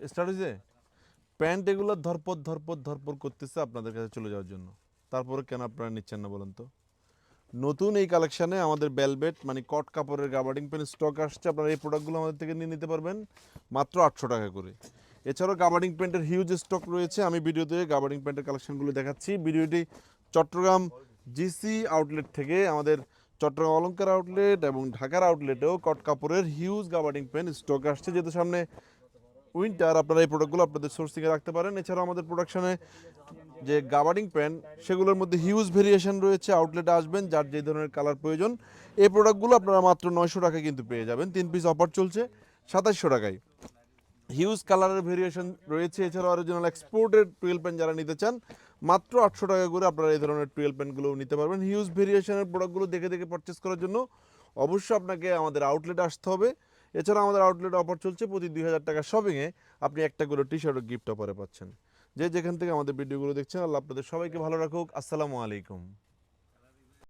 Start হয়েছে? Pant এগুলো ধরপর ধরপর ধরপর করতেছে আপনাদের কাছে চলে যাওয়ার জন্য। তারপরে কেন আপনারা নিচ্ছেন না বলেন তো? নতুন এই কালেকশানে আমাদের বেলবেট মানে কট কাপড়ের গাবার্ডিং পেন স্টক আসছে, আপনারা এই প্রোডাক্টগুলো আমাদের থেকে নিয়ে নিতে পারবেন, মাত্র আটশো টাকা করে। এছাড়াও গাবার্ডিং প্যান্টের হিউজ স্টক রয়েছে, আমি ভিডিওতে গাবার্ডিং প্যান্টের কালেকশনগুলো দেখাচ্ছি। ভিডিওটি চট্টগ্রাম জিসি আউটলেট থেকে আমাদের চট্টগ্রাম অলঙ্কার আউটলেট এবং ঢাকার আউটলেটেও কট কাপড়ের হিউজ গাবার্ডিং পেন স্টক আসছে। যেহেতু সামনে উইন্টার, আপনারা এই প্রোডাক্টগুলো আপনাদের সোর্সিংয়ে রাখতে পারেন। এছাড়াও আমাদের প্রোডাকশনে যে গাবার্ডিং প্যান্ট সেগুলোর মধ্যে হিউজ ভেরিয়েশন রয়েছে। আউটলেটে আসবেন, যার যে ধরনের কালার প্রয়োজন। এই প্রোডাক্টগুলো আপনারা মাত্র নয়শো টাকায় কিন্তু পেয়ে যাবেন। তিন পিস অফার চলছে সাতাশশো টাকায়। হিউজ কালারের ভেরিয়েশন রয়েছে। এছাড়াও অরিজিনাল এক্সপোর্টেড টুয়েলভ পেন যারা নিতে চান, মাত্র আটশো টাকা করে আপনারা এই ধরনের টুয়েলভ পেনগুলো নিতে পারবেন। হিউজ ভেরিয়েশনের প্রোডাক্টগুলো দেখে দেখে পারচেস করার জন্য অবশ্যই আপনাকে আমাদের আউটলেটে আসতে হবে। এছাড়া আমাদের আউটলেট অফার চলছে প্রতি দুই হাজার টাকা শপিংয়ে আপনি একটা করে টি শার্ট গিফট অফারে পাচ্ছেন। যে যেখান থেকে আমাদের ভিডিওগুলো দেখছেন, আল্লাহ আপনাদের সবাইকে ভালো রাখুক। আসসালামু আলাইকুম।